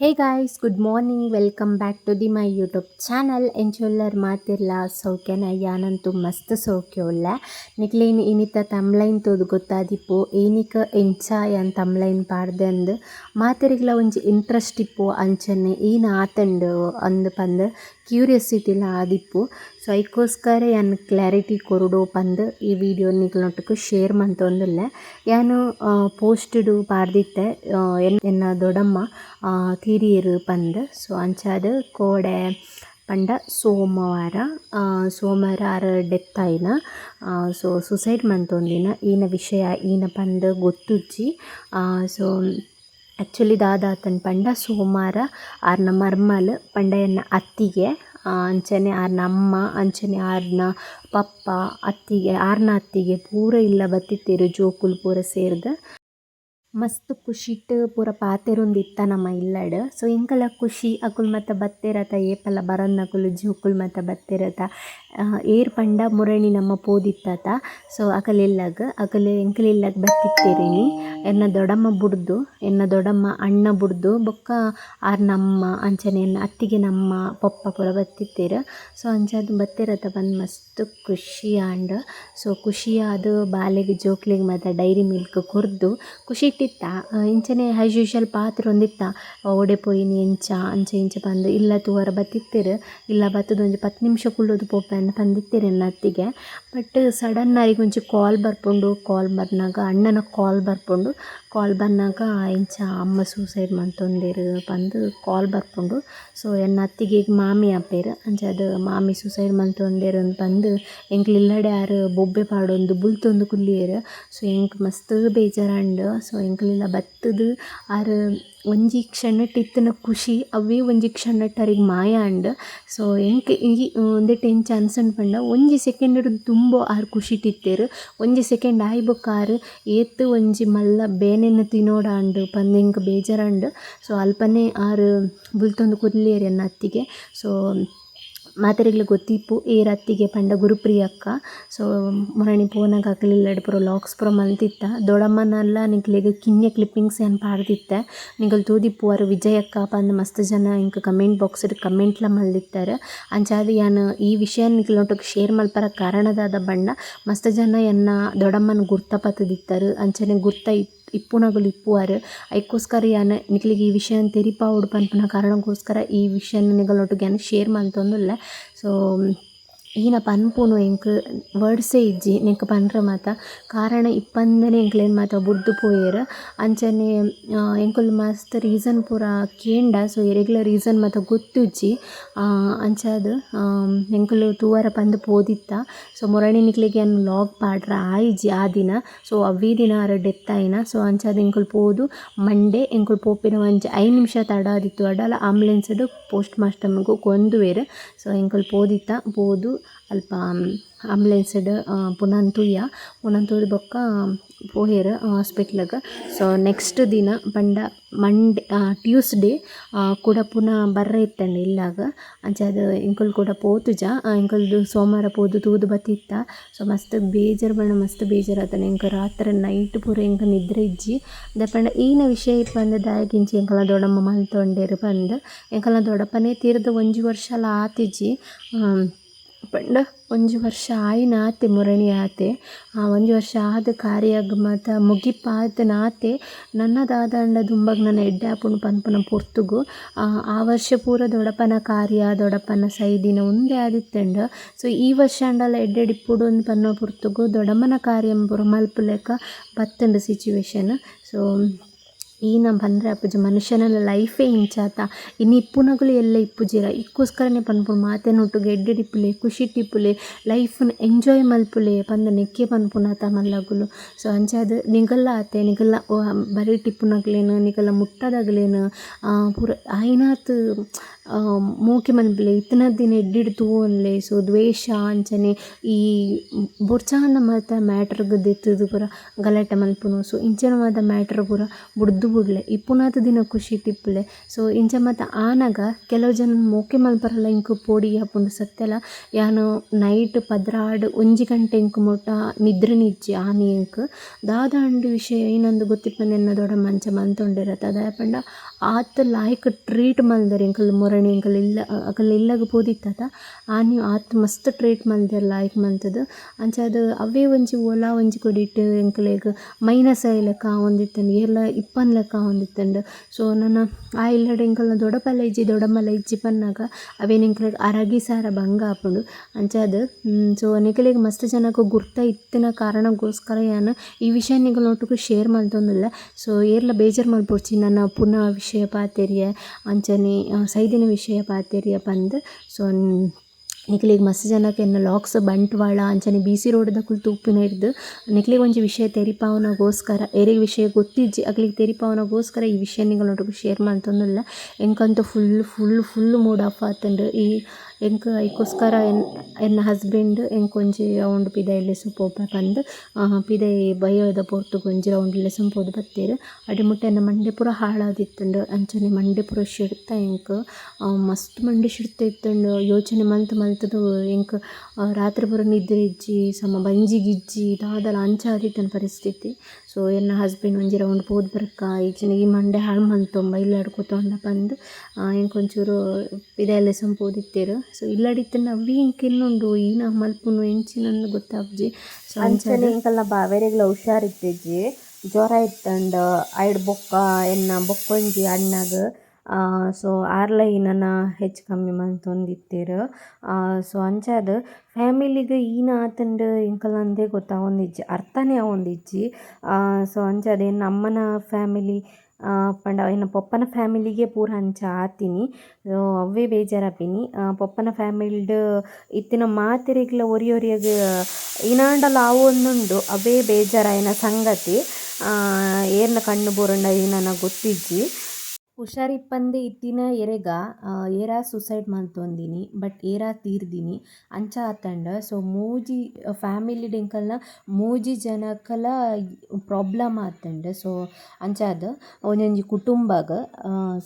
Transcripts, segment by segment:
Guys good morning welcome back to the my YouTube channel ಎಂಚೊಲ್ಲರ್ ಮಾತಿರ್ಲ ಸೌಖ್ಯನ ನಂತು ಮಸ್ತ್ ಸೌಖ್ಯ ಉಳ್ಳ ನಿಕ್ಲೇನು ಇನಿತ ತಮ್ಲೈನ್ ತೋದು ಗೊತ್ತಾದಿಪ್ಪು ಏನಿಕ ಎಂಚ ಯನ್ ತಮ್ಲೈನ್ ಪಾಡ್ದೆ ಅಂದ್ ಮಾತಿರಿಗ್ಲ ಒಂಜಿ ಇಂಟ್ರೆಸ್ಟ್ ಇಪ್ಪು ಅಂಚನೆ ಏನು ಆತಂಡು ಅಂದ್ ಪಂದ್ ಕ್ಯೂರಿಯಸಿಟಿಲ ಆದಿಪ್ಪು ಸೊ ಅದಕ್ಕೋಸ್ಕರ ಯಾನ್ ಕ್ಲಾರಿಟಿ ಕೊರುಡು ಪಂದ್ ಈ ವಿಡಿಯೋ ನಿಕ್ಲೊಟ್ಟುಗು ಶೇರ್ ಮಂತೊಂದುಲ್ಲೆ. ಏನು ಪೋಸ್ಟ್ಡ್ ಪಾಡ್ದಿತ್ತೆ ಎನ್ನ ದೊಡಮ್ಮ ತೀರಿಯರು ಪಂದ್. ಸೊ, ಅಂಚಾದ್ ಕೋಡೆ ಪಂಡ ಸೋಮವಾರ ಸೋಮವಾರ ಆರ್ ಡೆತ್ ಆಯಿನ ಸೊ, ಸುಸೈಡ್ ಮಂತೊಂದಿನ ಈನ ವಿಷಯ ಈನ ಪಂದ್ ಗೊತ್ತುಜ್ಜಿ. ಸೊ ಆ್ಯಕ್ಚುಲಿ ದಾದಾತನ್ ಪಂಡ ಸೋಮವಾರ ಆರ್ನ ಮರ್ಮಲ್ ಪಂಡ ಎನ್ನ ಅತ್ತಿಗೆ ಅಂಚನೆ ಆರ್ನ ಅಮ್ಮ ಅಂಚನೆ ಆರ್ನ ಪಪ್ಪ, ಅತ್ತಿಗೆ, ಆರ್ನ ಅತ್ತಿಗೆ ಪೂರ ಇಲ್ಲ ಬತ್ತಿತ್ತೆರ್ ಜೋಕುಲು ಪೂರ ಸೇರ್ದ್. ಮಸ್ತ್ ಖುಷಿಟ್ ಪೂರ ಪಾತೆರೊಂದಿತ್ತ ನಮ್ಮ ಇಲ್ಲಡ್. ಸೊ ಎಂಕಲ ಖುಷಿ ಅಕುಲು ಮಾತ ಬತ್ತೆರತ, ಏಪಲ ಬರನ್ನಕುಲು ಜೋಕುಲು ಮಾತ ಬತ್ತೆರತ ಏರ್ ಪಂಡ ಮುರಳಿ ನಮ್ಮ ಪೋದಿತ್ತತ. ಸೊ ಅಕಲೆಲ್ಲಗ್ ಅಕಲೆ ಎಂಕಲೆಲ್ಲಗ್ ಬತ್ತಿತ್ತೆರೆನಿ. ಎನ್ನ ದೊಡಮ್ಮ ಬುಡ್ದು, ಎನ್ನ ದೊಡಮ್ಮ ಅಣ್ಣ ಬುಡ್ದು, ಬೊಕ್ಕ ಆರ್ ನಮ್ಮ ಅಂಚನೆ ಅತ್ತಿಗೆ ನಮ್ಮ ಪಪ್ಪ ಪೂರ ಬತ್ತಿತ್ತೆರ್. ಸೊ ಅಂಚಾದ ಬತ್ತೆರತ ಬಂದು ಮಸ್ತ್ ಖುಷಿ ಆಂಡ್ ಸೊ ಖುಷಿಯಾದ ಬಾಲೆಗೆ ಜೋಕ್ಲಿಗೆ ಮಾತ ಡೈರಿ ಮಿಲ್ಕ್ ಕುರ್ದು, ಖುಷಿ ಇಟ್ಟಿತ್ತ? ಇಂಚನೆ ಆ್ಯಸ್ ಯೂಶುವಲ್ ಪಾತೆರ್ ಒಂದಿತ್ತ? ಒಡೆ ಪೋಯಿನಿ ಎಂಚ ಅಂಚ ಇಂಚ ಪಂದ್ ಇಲ್ಲ ತೂವರ ಬತ್ತಿತ್ತೆರ್? ಇಲ್ಲ ಬತ್ತುದು ಒಂಜಿ ಪತ್ತು ನಿಮಿಷ ಕುಲ್ಲುದು ಪೋಪೆಂದ್ ಪಂದಿತ್ತೆರ್ ಎನ್ನ ಅತ್ತಿಗೆ? ಬಟ್ ಸಡನ್ ಆಗಿ ಒಂಜಿ ಕಾಲ್ ಬರ್ಪುಂಡು, ಕಾಲ್ ಬರ್ನಾಗ, ಅಣ್ಣನ ಕಾಲ್ ಬರ್ಪುಂಡು, ಕಾಲ್ ಬನ್ನಾಗ ಇಂಚ ಅಮ್ಮ ಸೂಸೈಡ್ ಮಂತೊಂದೆರ್ ಪಂದ್ ಕಾಲ್ ಬರ್ಪುಂಡು. ಸೊ ಎನ್ನ ಅತ್ತಿಗೆ ಮಾಮಿ ಆಪೆರ್ ಅಂಚಾದ್ ಮಾಮಿ ಸೂಸೈಡ್ ಮಂತೊಂದೆರ್ ಪಂದ್ ಎಂಕ್ಲ್ ಆರ್ ಬೊಬ್ಬೆ ಪಾಡೊಂದು ಬುಲ್ತೊಂದು ಕುಲ್ಲೆರ್ ಸೊ ಎಂಕ್ ಮಸ್ತ್ ಬೇಜಾರಾಂಡ್ ಸೊ ಎಂಕ್ಲೆನ ಬತ್ತದು ಆರ್ ಒಂಜಿ ಕ್ಷಣ ಇತ್ತಿನ ಖುಷಿ, ಅವೇ ಒಂಜಿ ಕ್ಷಣಟ್ ಅರಿಗ್ ಮಾಯ ಅಂಡ್. ಸೊ ಎಂಕ್ ಈ ಉಂದೆಟ್ ಎಂಚ ಅಂಡ್ ಪಂಡ. ಒಂಜಿ ಸೆಕೆಂಡ್ ತುಂಬ ಆರ್ ಖುಷಿ ತಿತ್ತೆರ್. ಒಂಜಿ ಸೆಕೆಂಡ್ ಆಯ್ ಆರ್ ಏತ್ ಒಂಜಿ ಮಲ್ಲ ಬೇನೆನ್ ತಿನೋಡಾಂಡ್ ಪಂದ್ ಎಂಕ್ ಬೇಜಾರಾಂಡ್ ಸೊ ಅಲ್ಪನೆ ಆರ್ ಬುಲ್ತೊಂದು ಕುಲ್ಲೆರ್ ಎನ್ನ ಅತ್ತಿಗೆ. ಸೊ ಮಾತೆರೆಗ್ಲ ಗೊತ್ತಿಪ್ಪು ಏರ್ ಅತ್ತಿಗೆ ಪಂಡ ಗುರುಪ್ರಿಯ ಅಕ್ಕ ಸೊ, ಮೊರಣಿ ಪೋನಾಗ ಹಾಕಲಿಲ್ಲ ಎಡ್ಪುರ ಲಾಕ್ಸ್ ಪುರ ಮಲ್ತಿತ್ತ ದೊಡಮ್ಮನಲ್ಲ ನಿಕ್ಲೆಗ್ ಕಿನ್ಯ ಕ್ಲಿಪ್ಪಿಂಗ್ಸ್ ಏನು ಪಾಡ್ದಿತ್ತೆ. ನಿಗಲ್ ತೂದಿಪ್ಪು ಅವರು ವಿಜಯ್ ಅಕ್ಕ ಪಂದ್ ಮಸ್ತ್ ಜನ ಇಂಕ ಕಮೆಂಟ್ ಬಾಕ್ಸ್ ಕಮೆಂಟ್ಲ ಮಲ್ದಿತ್ತಾರೆ. ಅಂಚಾದ್ ಯಾನು ಈ ವಿಷಯ ನಿಕ್ಲೊಟ್ಟುಗ್ ಶೇರ್ ಮಲ್ಪರ ಕಾರಣದಾದ ಬಣ್ಣ ಮಸ್ತ್ ಜನ ಎನ್ನ ದೊಡಮ್ಮನ ಗುರ್ತ ಪತ್ತದಿತ್ತಾರೆ ಅಂಚನೆ ಗುರ್ತ ಇಪ್ಪುನಗುಲು ಇಪ್ಪುವೆರ್. ಐಕೋಸ್ಕರ ಯಾನ್ ನಿಕ್ಲೆಗ್ ಈ ವಿಷಯನ್ ತೆರಿಪಾವೊಡು ಪನ್ಪುನ ಕಾರಣಗೋಸ್ಕರ ಈ ವಿಷಯನ ಯಾನ್ ಶೇರ್ ಮಂತೊಂದುಲ್ಲೆ ಸೊ ಈನ ಪನ್ಪುನು ಎಂಕ್ ವರ್ಡ್ಸೇ ಇಜ್ಜಿ ನೆಕ್ ಪನ್ರೆ ಮಾತ. ಕಾರಣ ಇಪ್ಪಂದನೆ ಎಂಕ್ಲೆನ್ ಮಾತ ಬುಡ್ದು ಪೋಯೆರ್. ಅಂಚನೆ ಎಂಕುಲು ಮಸ್ತ್ ರೀಸನ್ ಪೂರ ಕೇಂಡ, ಸೊ ಇರೆಗ್ಲ ರೀಸನ್ ಮಾತ ಗೊತ್ತಿಜ್ಜಿ. ಅಂಚಾದ್ ಎಂಕುಲು ತೂವರ ಪಂದ್ ಪೋದಿತ್ತ. ಸೊ ಮುರಣಿ ನಿಕ್ಲೆಗ್ ಯಾನ್ ಲಾಗ್ ಪಾಡ್ರ ಆಯಿಜ್ಜಿ ಆ ದಿನ. ಸೊ ಅವ್ವೆ ದಿನ ಅರ ಡೆತ್ ಆಯಿನ ಸೊ ಅಂಚಾದ್ ಎಂಕುಲು ಪೋದು. ಮಂಡೆ ಎಂಕುಲು ಪೋಪಿನ ಒಂಜಿ ಐದು ನಿಮಿಷ ತಡ ಆದಿತ್ತು. ಅಡಲ ಆಂಬುಲೆನ್ಸ್ಡ್ ಪೋಸ್ಟ್ ಮಾಸ್ಟಮ್ಗ್ ಕೊಂದುವೆರ್. ಸೊ ಎಂಕುಲು ಪೋದಿತ್ತ, ಪೋದು. ಅಲ್ಪ ಆಂಬುಲೆನ್ಸ್ಡ್ ಪುನಃ ತೂಯ ಪುನಃ ತೂದ್ ಬೊಕ್ಕ ಪೋಯೆರ್ ಹಾಸ್ಪಿಟ್ಲ್ಗ್. ಸೊ ನೆಕ್ಸ್ಟ್ ದಿನ ಪಂಡ ಮಂಡೇ ಟ್ಯೂಸ್ಡೇ ಕೂಡ ಪುನಃ ಬರ್ರೆ ಇತ್ತಂಡ್ ಇಲ್ಲಾಗ. ಅಂಚಾದ್ ಎಂಕುಲು ಕೂಡ ಪೋತುಜ ಎಂಕುಲ್ದು ಸೋಮವಾರ ಪೋದು ತೂದು ಬತ್ತಿತ್ತ. ಸೊ ಮಸ್ತ್ ಬೇಜಾರು ಪಂಡ ಮಸ್ತ್ ಬೇಜಾರ್ ಆತನ ಎಂಕ್ ರಾತ್ರಿ ನೈಟ್ ಪೂರ ಎಂಕ್ ನಿದ್ರೆ ಇಜ್ಜಿ. ದಾಯೆ ಈನ ವಿಷಯ ಪಂದ್ ದಾಯೆಗಿಂಚಿ ಎಂಕಲ್ನ ದೊಡಮ್ಮ ಮಲ್ತೊಂಡೆರ್ ಪಂದ್. ಎಂಕಲ್ನ ದೊಡಪನೆ ತೀರ್ದ ಒಂಜಿ ವರ್ಷಲ ಆತಿಜ್ಜಿ. ಪಂಡ, ಒಂಜಿ ವರ್ಷ ಆಯಿನ ಆತೆ ಮುರಣಿ ಆತೆ. ಒಂಜಿ ವರ್ಷ ಆದ್ ಕಾರ್ಯಗ್ ಮಾತ ಆತೆ ನನ್ನ ದಾದಾಂಡ ದುಂಬಗ್ ನನ್ನ ಎಡ್ಡೆ ಆಪುಂಡು ಪನ್ಪುನ ಪೊರ್ತುಗು. ಆ ವರ್ಷ ಪೂರ ದೊಡಪನ ಕಾರ್ಯ, ದೊಡಪನ ಸೈದಿನ ಉಂದೆ ಆದಿತ್ತಂಡ. ಸೊ, ಈ ವರ್ಷ ಆಂಡಲ ಎಡ್ಡೆಡು ಇಪ್ಪುಡು ಪನ್ನ ಪೊರ್ತುಗು ದೊಡಮನ ಕಾರ್ಯಂ ಪೂರ ಮಲ್ಪುಲೆಕ ಬತ್ತುಂಡು ಸಿಚುವೇಶನ್ ಸೊ ಈನ ಬಂದರೆ ಅಪ್ಪುಜಿ, ಮನುಷ್ಯನೆಲ್ಲ ಲೈಫೇ ಇಂಚಾತ ಇನ್ನು ಇಪ್ಪುನಗುಲು ಎಲ್ಲ ಇಪ್ಪುಜಿರ. ಇಕ್ಕೋಸ್ಕರನೆ ಪನ್ಪುನು ಮಾತೆನೊಟ್ಟುಗ್ ಎಡ್ಡೆಡು ಎಡ್ಡೆಡಿಪ್ಪುಲೆ ಖುಷಿ ಟಿಪ್ಪುಲೆ ಲೈಫ್ನು ಎಂಜಾಯ್ ಮಲ್ಪುಲೆ ಬಂದ ನೆಕ್ಕೆ ಪನ್ಪುನಾತ ಮಲ್ಲಗುಲು. ಸೊ ಅಂಚಾದ್ ನಿಗಲ್ಲ ಆತೆ, ನಿಗಲ್ಲ ಬರೀ ಇಪ್ಪುನಕ್ಲೆನ್ ನಿಗಲ್ಲ ಮುಟ್ಟದಾಗಲೇನು ಪೂರ ಆಯ್ನಾತ್ ಮೂಕಿ ಮನ್ಪುಲೆ ಇತ್ತನ ದಿನ ಎಡ್ಡಿಡ್ತು ತೂವೊನ್ಲೆ ಸೊ ದ್ವೇಷ ಅಂಚನೆ ಈ, ಬುರ್ಚಾನ ಮಾತ ಮ್ಯಾಟರ್ಗ್ ದೆತ್ತುದು ಪೂರ ಗಲಾಟೆ ಮಲ್ಪುನು. ಸೊ ಇಂಚನವಾದ ಮಾತ ಮ್ಯಾಟರ್ ಪೂರ ಬುಡ್ದು ಬಿಡ್ಲೆ, ಇಪ್ಪುನಾತ ದಿನ ಖುಷಿ ತಿಪ್ಪುಲೆ ಸೊ, ಇಂಚ ಮಾತ ಆನಗ ಕೆಲವು ಜನ ಮೋಕೆ ಮಲ್ಪರಲ್ಲ ಇಂಕು ಪೋಡಿ ಆಪುಂಡು ಸತ್ಯಲ. ಯಾನು ನೈಟ್ ಪದ್ರಾಡ್ ಒಂಜಿ ಗಂಟೆ ಇಂಕು ಮುಟ ನಿದ್ರೆ ನಿಜ್ಜಿ ಆನಿ ಇಂಕ್. ದಾದ ಅಂಡು ವಿಷಯ ಏನಂದು ಗೊತ್ತಿಪ್ಪ ಎನ್ನ ದೊಡ ಮಂಚ ಮಲ್ತೊಂಡೆರಾ ದಾಯೆ ಪಂಡ ಆತ್ ಲಾಯ್ಕ್ ಟ್ರೀಟ್ ಮಲ್ದೆರ್ ಎಂಕಲ್ ಮೊರಣಿ ಎಂಕಲ್ ಇಲ್ಲ, ಅಕಲ್ ಇಲ್ಲಗ್ ಆ ನೀವು ಆತ್ ಮಸ್ತ್ ಟ್ರೀಟ್ ಮಲ್ದೆರ್ ಲಾಯ್ಕ್ ಅಂಚ ಅಂಚಾದ್ ಅವೇ ಒಂಜಿ ಒಲ ಒಂಜಿ ಕೊಡಿಟ್ ಎಂಕಲೆಗ್ ಮೈನಸ್ ಆಯ್ ಲೆಕ್ಕ ಆವೊಂದಿತ್ತಂಡು ಏರ್ಲ ಇಪ್ಪನ್ ಲೆಕ್ಕ ಆವೊಂದಿತ್ತಂಡು ಸೊ ನನ್ನ ಆ ಇಲ್ಲಡ್ ಎಂಕಲ್ನ ದೊಡಪಲ್ಲ ಇಜ್ಜಿ ದೊಡಮಲ್ಲ ಇಜ್ಜಿ ಪನ್ನಗ ಅವೇನು ಎಂಕಲೆಗ್ ಅರಗಿ ಸಾರ ಬಂಗ ಆಪುಂಡು ಅಂಚಾದ್ ಸೊ ನಿಕಲೆಗ್ ಮಸ್ತ್ ಜನಕ್ ಗುರ್ತ ಇತ್ತಿನ ಕಾರಣಗೋಸ್ಕರ ಯಾನ್ ಈ ವಿಷಯ ನಿಕಲ್ನೊಟ್ಟುಗು ಶೇರ್ ಮಲ್ತೊಂದುಲ್ಲೆ ಸೊ ಏರ್ಲ ಬೇಜಾರು ಮಲ್ಪೊಡ್ಚಿ ನನ್ನ ಪುನಃ ವಿಷಯ ಪಾತೆರ್ಯ ಅಂಚನೆ ಸೈದಿನ ವಿಷಯ ಪಾತೆರಿಯ ಪಂದ್ ಸೊ ನಿಕ್ಲೆಗ್ ಮಸ್ತ್ ಜನಕ್ ಎನ್ನ ಲಾಕ್ಸ್ ಬಂಟ್ವಾಳ ಅಂಚನೆ ಬಿ ಸಿ ರೋಡ್ ಕುಲ್ತು ಉಪ್ಪಿನ ನಿಕ್ಲೆಗ್ ಒಂಜಿ ವಿಷಯ ತೆರಿಪಾವನಗೋಸ್ಕರ ಏರೆಗ್ ವಿಷಯ ಗೊತ್ತಿಜ್ಜಿ, ಅಕ್ಲೆಗ್ ತೆರಿಪಾವನಗೋಸ್ಕರ ಈ ವಿಷಯ ನಿಕಲ್ನೊಟ್ಟುಗು ಶೇರ್ ಮಂತೊಂದುಲ್ಲ ಎಂಕಂತೂ full full full mood off ಆತುಂಡು ಈ ಎಂಕ್ ಐಕೋಸ್ಕರ ಎನ್, ಎನ್ನ ಹಸ್ಬೆಂಡ್ ಎಂಕೊಂಜಿ ರೌಂಡ್ ಪಿದಯ್ ಲೆಸು ಪೋಪ ಪಂದ್ ಪಿದಯ್ ಬಯ್ಯದ ಪೊರ್ತು ಒಂಜಿ ರೌಂಡ್ ಲೆಸನ್ ಪೋದು ಬತ್ತೆರ್. ಅಡೆ ಎನ್ನ ಮಂಡೆ ಪೂರ ಹಾಳಾದಿತ್ತುಂಡು ಅಂಚನೆ ಮಂಡೆ ಪೂರ ಶಿಡ್ತ ಎಂಕ್ ಮಸ್ತ್ ಮಂಡೆ ಶಿಡ್ತ ಇತ್ತುಂಡು ಯೋಚನೆ ಮಲ್ತ್ ಮಲ್ತುದು ಎಂಕ್ ರಾತ್ರಿ ಪೂರ ನಿದ್ರೆ ಇಜ್ಜಿ, ಸಮ ಬಂಜಿ ಗಿಜ್ಜಿ ದಾದಲ ಅಂಚ ಆದಿತ್ತಿನ ಪರಿಸ್ಥಿತಿ. ಸೊ ಎಲ್ಲ ಹಸ್ಬೆಂಡ್ ಒಂಜಿ ರೌಂಡ್ ಪೋದು ಬರ್ಕ ಈ ಈ ಮಂಡೆ ಹಾಳು ಮಂತೊಂಬ ಇಲ್ಲಾಡ್ ಕೂತೊಂಡ ಬಂದು ಎಂಕ್ ಒಂಚೂರು ಪಿದಯ್ ಲೆಸನ್ ಪೋದಿತ್ತೆರ್. ಸೊ ನವ್ವಿ ಅವ್ವಿ ಎಂಕ್ ಈ ನಾ ಮಲ್ಪುನು ಎಂಚಿನಂದ್ ಗೊತ್ತಾಪುಜಿ ಸೊ ಅಂಚನೆ. ಎಂಕಲ್ನ ಬಾವೆರೆಗ್ಲ ಹುಷಾರಿತ್ತಿಜ್ಜಿ ಜ್ವರ ಇತ್ತಂಡ್, ಐಡ್ ಬೊಕ್ಕ, ಎನ್ನ ಬೊಕ್ಕೊಂಜಿ ಅಣ್ಣಗ್ ಸೊ ಆರ್ಲ ಈನನ ಹೆಚ್ಚು ಕಮ್ಮಿ ಮಂತೊಂದಿತ್ತೆರ್ ಸೊ ಅಂಚಾದ್ ಫ್ಯಾಮಿಲಿಗ್ ಈನ ಆತುಂಡ್ ಇಂಕಲಂದೇ ಗೊತ್ತಾವೊಂದಿಜ್ಜಿ ಅರ್ಥನೇ ಆವೊಂದಿಜ್ಜಿ ಸೊ ಅಂಚಾದ್ ಎನ್ನ ಅಮ್ಮನ ಫ್ಯಾಮಿಲಿ ಪಂಡ ಎನ್ನ ಪೊಪ್ಪನ ಫ್ಯಾಮಿಲಿಗೆ ಪೂರ ಅಂಚ ಆತಿನಿ. ಬೇಜಾರ ಬೇಜಾರಾಪಿನಿ ಪೊಪ್ಪನ ಫ್ಯಾಮಿಲಿಡ್ ಇತ್ತಿನ ಮಾತೆರೆಗ್ಲ ಒರಿ ಒರಿಯಗ್ ಇನಾಂಡಲ ಆವೊಂದುಂಡು ಅವೇ ಬೇಜಾರಾಯಿನ ಸಂಗತಿ. ಏರ್ನ ಕಣ್ಣು ಬೋರುಂಡ ಏನನ ಗೊತ್ತಿಜ್ಜಿ. ಹುಷಾರಿಪ್ಪಂದೆ ಇತ್ತಿನ ಎರೆಗ ಏರಾ ಸುಸೈಡ್ ಮಂತೊಂದಿನಿ ಬಟ್ ಏರಾ ತೀರ್ದಿನಿ. ಅಂಚ ಆತಂಡ. ಸೊ ಮೂಜಿ ಫ್ಯಾಮಿಲಿ ಡಿಂಕಲ್ನ ಮೂಜಿ ಜನಕ್ಕಲ ಪ್ರಾಬ್ಲಮ್ ಆತಂಡ. ಸೊ ಅಂಚಾದ್ ಒಂಜೊಂಜಿ ಕುಟುಂಬಗ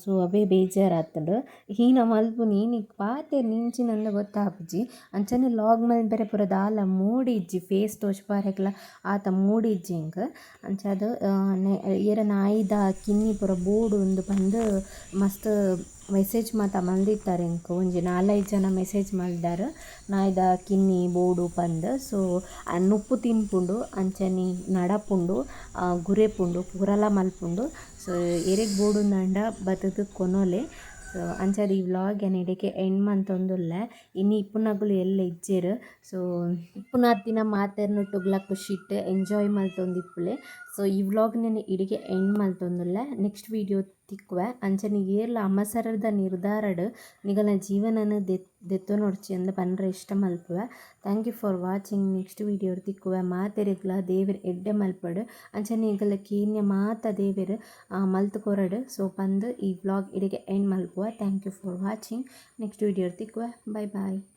ಸೊ ಅವೇ ಬೇಜಾರ್ ಆತುಂಡ್ ಹೀನ ಮಲ್ಪುನಿ ಪಾತೆ ನಿಂಚಿ ನಂದ ಗೊತ್ತಾಪುಜಿ ಅಂಚನೆ ಲಾಗ್ ಮಲ್ಪೆರೆ ಪೂರ ದಾಲ ಮೂಡಿಜ್ಜಿ ಫೇಸ್ ತೋಜ್ಪಾರೆಗ್ಲ ಆತ ಮೂಡಿಜ್ಜಿ ಹಿಂಗೆ. ಅಂಚಾದ್ ಏರ ನಾಯಿದ ಕಿನ್ನಿ ಪೂರ ಬೋಡು ಒಂದು ಪಂದ್ ಮಸ್ತ್ ಮೆಸೇಜ್ ಮಾತ ಮಲ್ದಿತ್ತಾರೆ ಎಂಕ್ ಒಂಜಿ ನಾಲೈದು ಜನ ಮೆಸೇಜ್ ಮಲ್ದಾರ್ ನಾಯ್ದ ಕಿನ್ನಿ, ಬೋಡು, ಪಂದ್. ಸೊ ನುಪ್ಪು ತಿನ್ಪುಂಡು, ಅಂಚನಿ, ನಡಪುಂಡು ಗುರೆಪುಂಡು ಪೂರಲ ಮಲ್ಪುಂಡು ಸೊ ಎರೆಗ್ ನಂಡ ಬತ್ತುದು ಕೊನೊಲೆ. ಸೊ ಅಂಚಾದ್ ಈ ವ್ಲಾಗ್ ಏನು ಇಡಕ್ಕೆ ಎಂಡ್ ಮಂತೊಂದುಲ್ಲೆ ಇನ್ನು ಇಪ್ಪುನಗುಲು ಎಲ್ಲ ಇಜ್ಜೆರ್. ಸೊ ಇಪ್ಪುನಾತ್ತಿನ ಮಾತೆರ್ನುಟ್ಟುಗ್ಲ ಖುಷಿಟ್ ಎಂಜಾಯ್ ಮಲ್ತೊಂದಿಪ್ಪುಲೆ. ಸೊ ಈ ವ್ಲಾಗ್ ನೆನೆ ಇಡಿಗೆ ಎಂಡ್ ಮಲ್ತೊಂದುಲ್ಲೆ ನೆಕ್ಸ್ಟ್ ವೀಡಿಯೋ ಅಂಚನೆ ಏರ್ಲ ಅಮಸರದ ನಿರ್ಧಾರಡ್ ನಿಗಲ ಜೀವನನ ದೆತ್ ದೆತ್ತೊನೊಡ್ಚಿ ಅಂದ್ ಪಂಡ್ರೆ ಇಷ್ಟ ಮಲ್ಪುವೆ. Thank you for watching. Next ವೀಡಿಯೋಡ್ ತಿಕ್ಕುವೆ ಮಾತೆರೆಗ್ಲ ದೇವೆರ್ ಎಡ್ಡೆ ಮಲ್ಪಡ್. ಅಂಚನೆ ಈಗಲ ಕೀನ್ಯ ಮಾತ ದೇವೆರ್ ಮಲ್ತ್ ಕೊರಡ್ ಸೊ, ಪಂದ್ ಈ ವ್ಲಾಗ್ ಇಡೆಗೆ end ಮಲ್ಪುವ. Thank you for watching. Next ವೀಡಿಯೋಡ್ ತಿಕ್ಕುವೆ. Bye bye